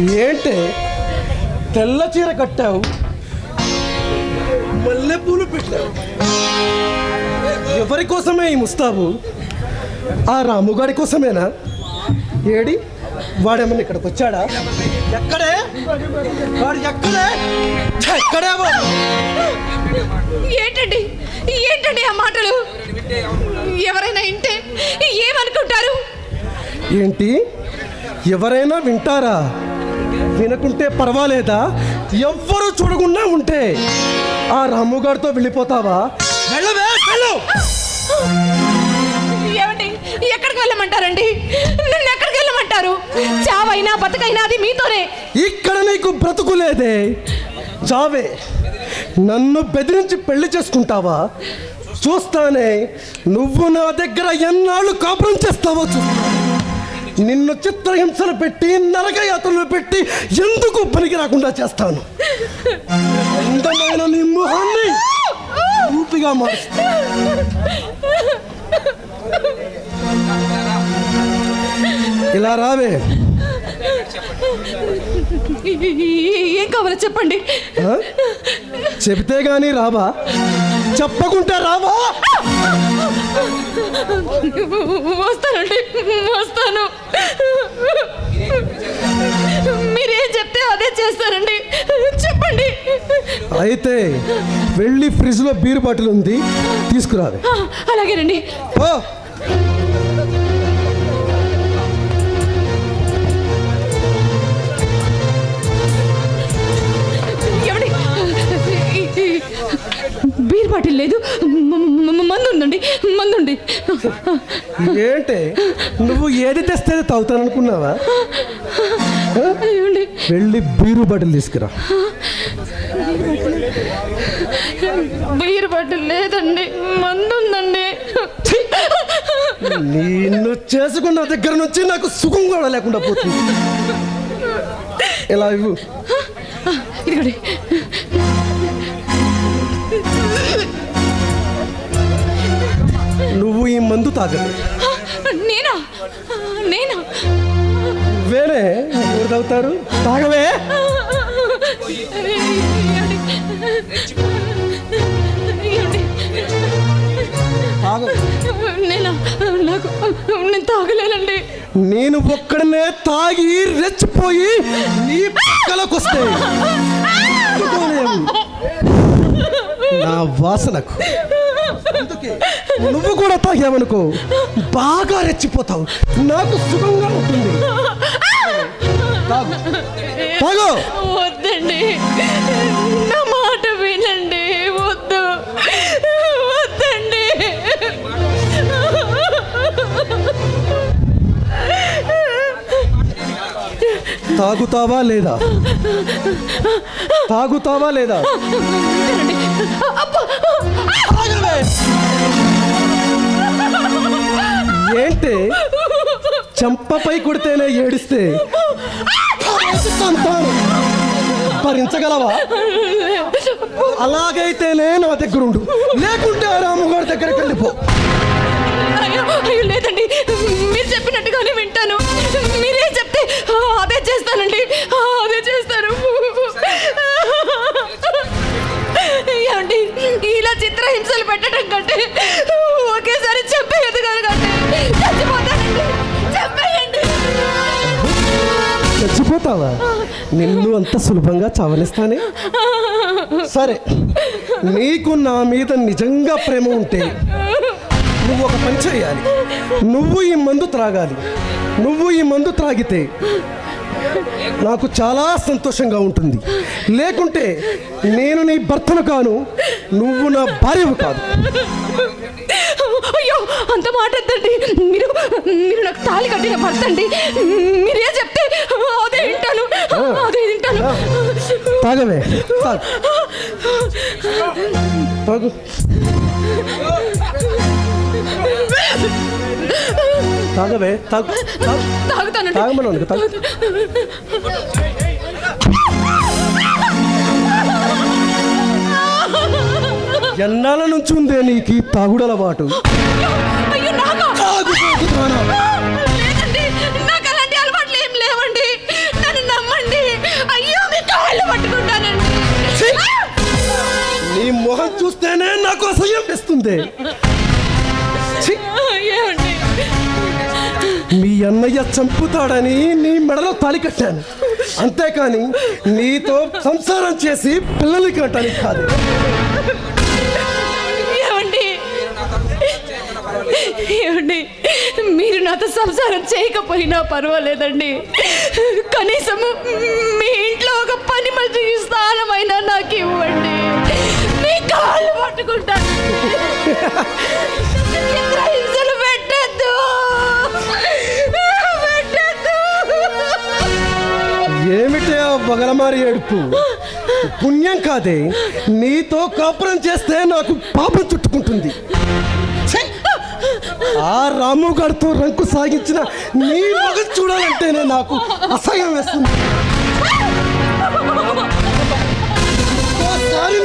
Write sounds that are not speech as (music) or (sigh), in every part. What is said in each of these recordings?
ఏంటే? తెల్ల చీర కట్టావు. మల్లె పూలు పెట్టావు. ఎవరి కోసమే ఈ ముస్తాబు? ఆ రాముగాడి కోసమేనా? ఏడి వాడేమన్నా ఇక్కడికి వచ్చాడా? ఎక్కడే? వాడు ఎక్కడే? ఎక్కడే ఏంటండి? ఏంటండి ఆ మాటలు? ఎవరైనా వింటే ఏమనుకుంటారు? ఏంటి? ఎవరైనా వింటారా? వినకుంటే పర్వాలేదా? ఎవ్వరూ చూడకుండా ఉంటే. ఆ రాముగాడితో వెళ్ళిపోతావా? వెళ్ళవే వెళ్ళు! ఏమండి ఎక్కడికి వెళ్ళమంటారండి? నన్ను ఎక్కడికి వెళ్ళమంటారు? చావైనా బతకైనా అది మీతోనే. ఇక్కడ నీకు బ్రతుకు లేదే. చావే నన్ను బెదిరించి పెళ్ళి చేసుకుంటావా? చూస్తానే నువ్వు నా దగ్గర ఎన్నాళ్ళు కాపురం చేస్తావో చూస్తా నిన్ను చిత్రహింసలు పెట్టి నరకయాతలు పెట్టి ఎందుకు పనికి రాకుండా చేస్తాను? అందమైన నీ మొహాన్ని ఊపిగా మారుస్తా. ఇలా రావే. ఏం కావాలో చెప్పండి? చెబితే గాని రావా? చెప్పకుంటే రావా? వస్తానండి వస్తాను. మీరేం చెప్తే అదే చేస్తానండి చెప్పండి. అయితే వెళ్ళి ఫ్రిడ్జ్లో బీర్ బాటిల్ ఉంది తీసుకురావే. ఆ, అలాగేనండి. లేదు. మ- మ- మందు ఉందండి. మందు ఉంది ఏంటే? నువ్వు ఏది తెస్తే ఆ? ఏమండి? వెళ్ళి బీరు బాటిల్ తీసుకురా. బీర్ బాటిల్ లేదండి. మందు ఉందండి. నిన్ను చేసుకున్న దగ్గర నుంచి నాకు సుఖం కూడా లేకుండా పోతుంది. ఇలా ఇవ్వు? ఇదిగోండి. నువ్వు ఈ మందు తాగదు నేనా? నేనా? వేరే ఎవరు తాగుతారు తాగవే. తాగ. నేనా? తాగలేనండి. నేను ఒక్కడనే తాగి రెచ్చిపోయి నీ పక్కలకు వస్తే. నా వాసనకు. అందుకే నువ్వు కూడా తాగావనుకో బాగా రెచ్చిపోతావు. నాకు సుఖంగా ఉంటుంది. తాగు. తాగు. వద్దండి. నా మాట వినండి. వద్దు. వద్దండి. తాగుతావా లేదా? తాగుతావా లేదా? ఏంటి? చెంపపై కొడితేనే ఏడిస్తే? భరించగలవా? అలాగైతేనే నా దగ్గర ఉండు లేకుంటే ఆ రాముగారి దగ్గరికి వెళ్ళిపో. అయ్యో లేదండి. మీరు చెప్పినట్టుగానే వింటాను. మీరే చెప్తే అదే చేస్తానండి. అదే చేస్తాను ఏమండి ఇలా చిత్రహింసలు పెట్టడం కంటే చచ్చిపోతావా నిన్ను అంత సులభంగా చవలిస్తానే సరే నీకు నా మీద నిజంగా ప్రేమ ఉంటే నువ్వు ఒక పని చేయాలి నువ్వు ఈ మందు త్రాగాలి. నువ్వు ఈ మందు త్రాగితే నాకు చాలా సంతోషంగా ఉంటుంది. లేకుంటే నేను నీ భర్తను కాను నువ్వు నా భార్యవు కాదు. అయ్యో అంత మాట వద్దండి. మీరు మీరు నాకు తాళి కట్టిన భర్త అండి. మీరే చెప్తే అదే వింటాను. అదే వింటాను. తాగవే. తాగు. తాగు. తాగవే తాగు తాగుతాను తాగమన్నాను తాగు. ఎన్నాల నుంచి ఉందే నీకు తాగుడు అలవాటు నీ మొహం చూస్తేనే నాకు అసహ్యం ఇస్తుంది మీ అన్నయ్య చంపుతాడని నీ మెడలో తాళి కట్టాను. అంతేకాని నీతో సంసారం చేసి పిల్లల్ని కట్టాలి కాదు. ఏమండి? మీరు నాతో సంసారం చేయకపోయినా పర్వాలేదండి. కనీసం మీ ఇంట్లో ఒక పని మనిషి స్థానమైనా నాకు ఇవ్వండి. మీ కాళ్ళు పట్టుకుంటాను. (laughs) ఏమిటే ఆ బగలమారి ఏడుపు? పుణ్యం కాదే నీతో కాపురం చేస్తే నాకు పాపం చుట్టుకుంటుంది. ఆ రాము గారితో రంకు సాగించిన నీ మగ చూడాలంటేనే నాకు అసహ్యం వేస్తుంది.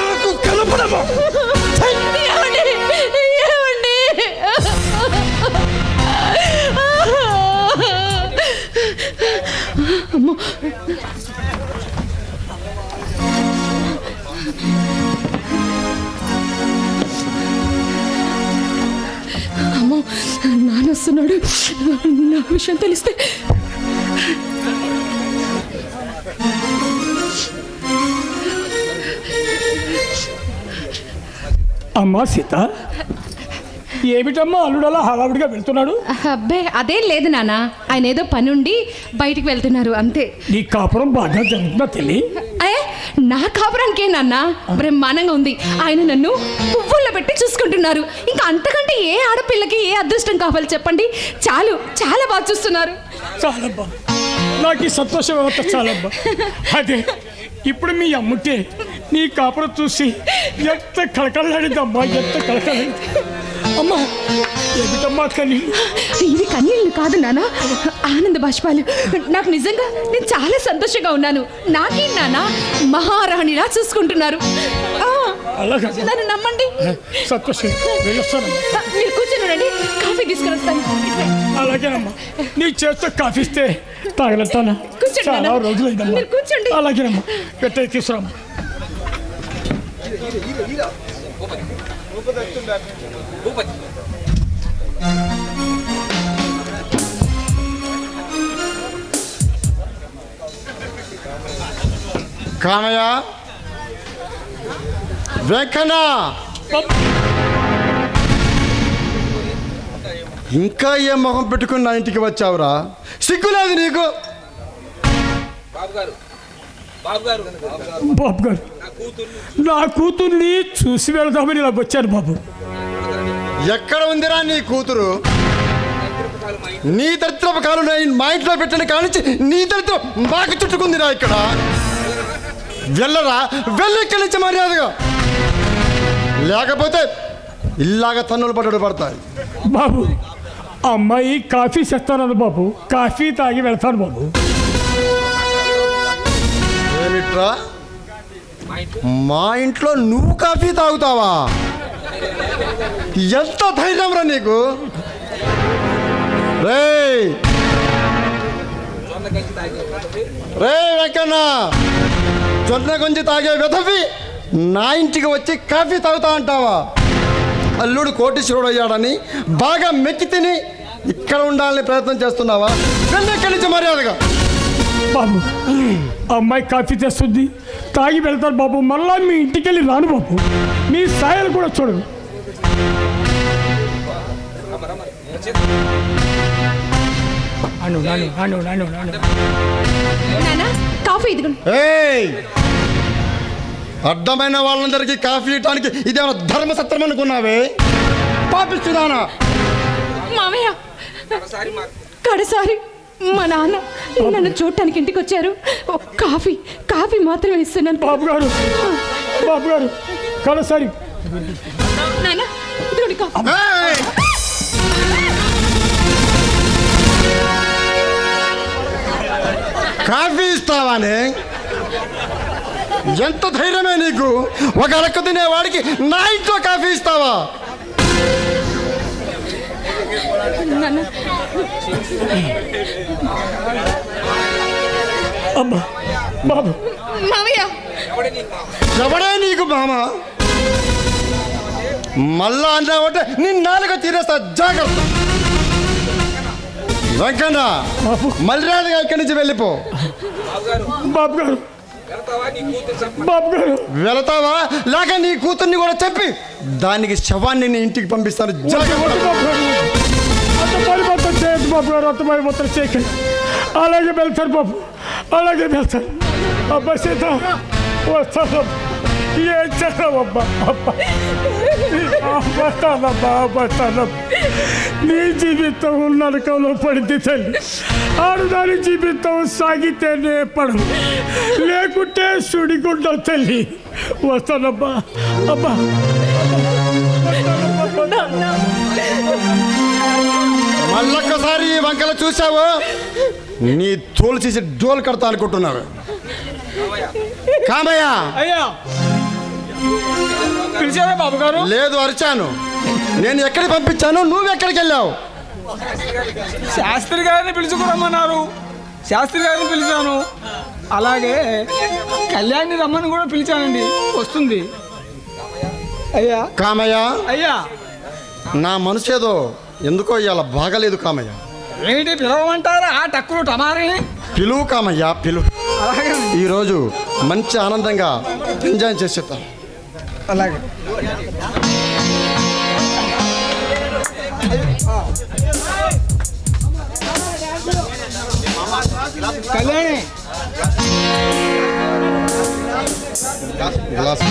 నాకు కనపడమా? అమ్మో. అమ్మో నానొస్తున్నాడు నా విషయం తెలిస్తే. అమ్మా సీత. ఏమిటమ్మా అల్లుడలా హడావుడిగా వెళ్తున్నాడు? అబ్బే అదేం లేదు నాన్న. ఆయన ఏదో పని ఉండి బయటికి వెళ్తున్నారు అంతే. నీ కాపురం బాగా జరుగుతుందా తెలి ఏ నా కాపురానికే నాన్న. బ్రహ్మాండంగా ఉంది. ఆయన నన్ను పువ్వుల్లో పెట్టి చూసుకుంటున్నారు. ఇంకా అంతకంటే ఏ ఆడపిల్లకి ఏ అదృష్టం కావాలి చెప్పండి? చాలు చాలా బాగా చూస్తున్నారు. చాలబ్బా. నాకు ఈ సంతోష వ్యవస్థ చాలబ్బా. అదే ఇప్పుడు మీ అమ్ముతే నీ కాపురం చూసి ఎంత కళకళలాడిందమ్మా ఎంత కళకళలాడింది అమ్మా ఏమిటమ్మా కానీ ఇది కన్నీళ్ళు కాదు నాన్న ఆనంద బాష్పాలు. నాకు నిజంగా నేను చాలా సంతోషంగా ఉన్నాను. నాకే నాన్న మహారాణిలా చూసుకుంటున్నారు. అలాగా. నన్ను నమ్మండి. మీరు కూర్చొని ఉండండి. కాఫీ తీసుకుని వస్తాను. అలాగేనమ్మా నీ చేత్తో కాఫీ ఇస్తే తాగలుగుతానా కూర్చోండి చాలా. రోజులైందమ్మా. కూర్చోండి. అలాగేనమ్మా. పెట్టే తీసుకురామ్మా. కామయ్య. వెంకన్న ఇంకా ఏ మొహం పెట్టుకుని నా ఇంటికి వచ్చావురా? సిగ్గులేదు నీకు? బాబు గారు నా కూతుర్ని చూసి వెళదామని ఇలా వచ్చాను బాబు. ఎక్కడ ఉందిరా నీ కూతురు? నీ దరిద్రపు కాలు నేను మా ఇంట్లో పెట్టిన కానించి నీ దరిద్రం మాకు చుట్టుకుందిరా ఇక్కడ. వెళ్ళరా వెళ్ళి ఇక్కడి నుంచి మర్యాదగా. లేకపోతే ఇల్లాగా తన్నులు పట్టడు పడతాయి. బాబు అమ్మాయి కాఫీ చేస్తానన్న బాబు కాఫీ తాగి వెళ్తాను బాబు. ఏమిట్రా మా ఇంట్లో నువ్వు కాఫీ తాగుతావా? ఎంత ధైర్యం రా నీకు? రే రే వెంకన్న! జొన్న గుంజి తాగే వెధవి నా ఇంటికి వచ్చి కాఫీ తాగుతా అంటావా? అల్లుడు కోటీశ్వరుడు అయ్యాడని బాగా మెక్కి తిని ఇక్కడ ఉండాలని ప్రయత్నం చేస్తున్నావా? వెళ్ళి ఇక్కడి నుంచి మర్యాదగా. బాబు అమ్మాయి కాఫీ తెస్తుంది తాగి వెళ్తాను బాబు మళ్ళా మీ ఇంటికి వెళ్ళి రాను బాబు. మీ స్థాయిలు కూడా చూడను అను నాను అను నాను నాను నాన్న కాఫీ ఇదిగోండి ఏయ్! అడ్డమైన వాళ్ళందరికీ కాఫీ ఇవ్వడానికి ఇదేమైనా ధర్మసత్రం అనుకున్నావే? పాపిస్తుదానా మామయ్య కడసారి. మా నాన్న నన్ను చూడటానికి ఇంటికి వచ్చారు. కాఫీ కాఫీ మాత్రమే ఇస్తున్నాను. బాబు గారు బాబు గారు కడసారి నాన్న ఇదిగోండి కాఫీ! కాఫీ ఇస్తావానే? ఎంత ధైర్యమే నీకు? ఒక అడక్క తినేవాడికి నా ఇంట్లో కాఫీ ఇస్తావా? నాన్న. అమ్మా బాబు. మామయ్య. ఎవడే నీకు మామ? మళ్ళా అన్నావంటే నీ నాలుగ తీరేస్తా జాగ్రత్త. వెంకన్న మర్యాదగా ఇక్కడి నుంచి వెళ్ళిపో. బాబు గారు. బాబు గారు. వెళతావా? లేక నీ కూతుర్ని కూడా చెప్పి దానికి శవాన్ని నీ ఇంటికి పంపిస్తాను. పని మొత్తం చేయొద్దు బాబు రొత్త పని మొత్తం చేయకండి అలాగే వెళ్తారు బాబు అలాగే వెళ్తారు అబ్బా సీత వస్తాను ఏం చేస్తావబ్బా అబ్బా నీ జీవితం నరకంలో పడింది తల్లి ఆడదాని జీవితం సాగితేనే పడవు లేకుంటే సుడిగుండ తల్లి వస్తానబ్బా అబ్బా మళ్ళొక్కసారి ఈ వంకలు చూసావు నీ తోలు చేసి డోలు కడతా అనుకుంటున్నావు కామయ్య! అయ్యా! పిలిచారా బాబు గారు? లేదు అరిచాను. నేను ఎక్కడికి పంపించాను? నువ్వు ఎక్కడికి వెళ్ళావు శాస్త్రి గారిని పిలుచుకురమ్మన్నారు శాస్త్రి గారిని పిలిచాను. అలాగే కళ్యాణి రమ్మని కూడా పిలిచానండి. వస్తుంది. అయ్యా! కామయ్య! అయ్యా! నా మనసు ఏదో ఎందుకో ఇవాళ బాగలేదు కామయ్య. ఏమిటి పిలవమంటారా? ఆ టక్కులు టమారని? పిలువు కామయ్య పిలువు. అలాగే. ఈరోజు మంచి ఆనందంగా ఎంజాయ్ చేసేద్దాం అలాగే. కళ్యాణి. గ్లాస్.